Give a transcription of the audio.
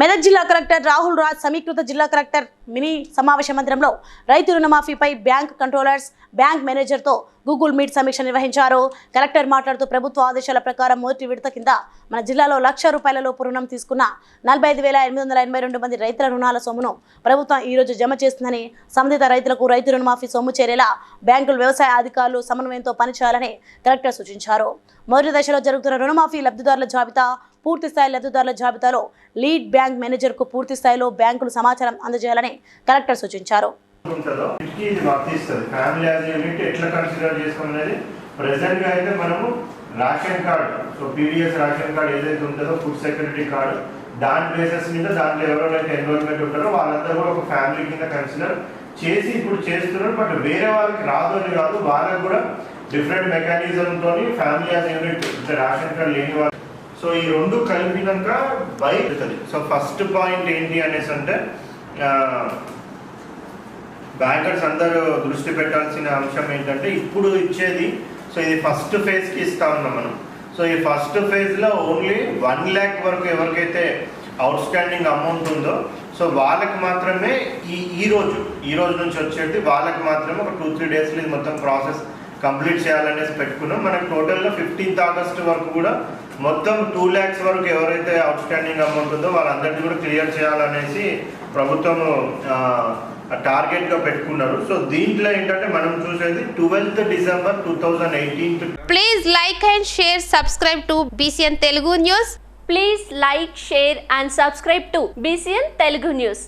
మెదక్ జిల్లా కలెక్టర్ రాహుల్ రాజ్ సమీకృత జిల్లా కలెక్టర్ మినీ సమావేశ మందిరంలో రైతు రుణమాఫీపై బ్యాంక్ కంట్రోలర్స్ బ్యాంక్ మేనేజర్తో గూగుల్ మీట్ సమీక్ష నిర్వహించారు. కలెక్టర్ మాట్లాడుతూ ప్రభుత్వ ఆదేశాల ప్రకారం మొదటి విడత కింద మన జిల్లాలో లక్ష రూపాయల లోపు రుణం తీసుకున్న నలభై ఐదు వేల ఎనిమిది వందల ఎనభై రెండు మంది రైతుల రుణాల సొమ్మును ప్రభుత్వం ఈ రోజు జమ చేస్తుందని సంబంధిత రైతులకు రైతు రుణమాఫీ సొమ్ము చేరేలా బ్యాంకులు వ్యవసాయ అధికారులు సమన్వయంతో పనిచేయాలని కలెక్టర్ సూచించారు. మొదటి దశలో జరుగుతున్న రుణమాఫీ లబ్ధిదారుల జాబితా పూర్తి స్థాయి లబ్ధిదారుల జాబితాలో లీడ్ బ్యాంక్ మేనేజర్కు పూర్తి స్థాయిలో బ్యాంకులు సమాచారం అందజేయాలని కలెక్టర్ సూచించారు. ప్రెసెంట్గా అయితే మనము ration card so PDS ration card ఏదైతే ఉంటుందో ఫుడ్ సెక్యూరిటీ కార్డు దాని బేసెస్ మీద దాంట్లో ఎవరైతే ఎన్రోల్మెంట్ ఉంటారో వాళ్ళందరూ కూడా ఒక ఫ్యామిలీ కింద కన్సిడర్ చేసి ఇప్పుడు చేస్తున్నారు. బట్ వేరే వాళ్ళకి రాదు అని కాదు వాళ్ళకి కూడా డిఫరెంట్ మెకానిజం తోని family as unit ration card లేని వాళ్ళు సో ఈ రెండు కలిపినాక బయట సో ఫస్ట్ పాయింట్ ఏంటి అనేసి అంటే బ్యాంకర్స్ అందరూ దృష్టి పెట్టాల్సిన అంశం ఏంటంటే ఇప్పుడు ఇచ్చేది సో ఇది ఫస్ట్ ఫేజ్కి ఇస్తా ఉన్నాం మనం. సో ఈ ఫస్ట్ ఫేజ్లో ఓన్లీ వన్ ల్యాక్ వరకు ఎవరికైతే అవుట్ స్టాండింగ్ అమౌంట్ ఉందో సో వాళ్ళకి మాత్రమే ఈ ఈరోజు ఈ రోజు నుంచి వచ్చేది వాళ్ళకి మాత్రమే ఒక టూ త్రీ డేస్లో ఇది మొత్తం ప్రాసెస్ కంప్లీట్ చేయాలనేసి పెట్టుకున్నాం. మనకు టోటల్గా ఫిఫ్టీన్త్ ఆగస్ట్ వరకు కూడా మొత్తం టూ ల్యాక్స్ వరకు ఎవరైతే అవుట్ స్టాండింగ్ అమౌంట్ ఉందో వాళ్ళందరినీ కూడా క్లియర్ చేయాలనేసి ప్రభుత్వం టార్గెట్గా పెట్టుకున్నారు. సో దీంట్లో ఏంటంటే మనం చూసేది twelfth December two thousand eighteen please like and share subscribe to BCN Telugu news please like share and subscribe to BCN Telugu news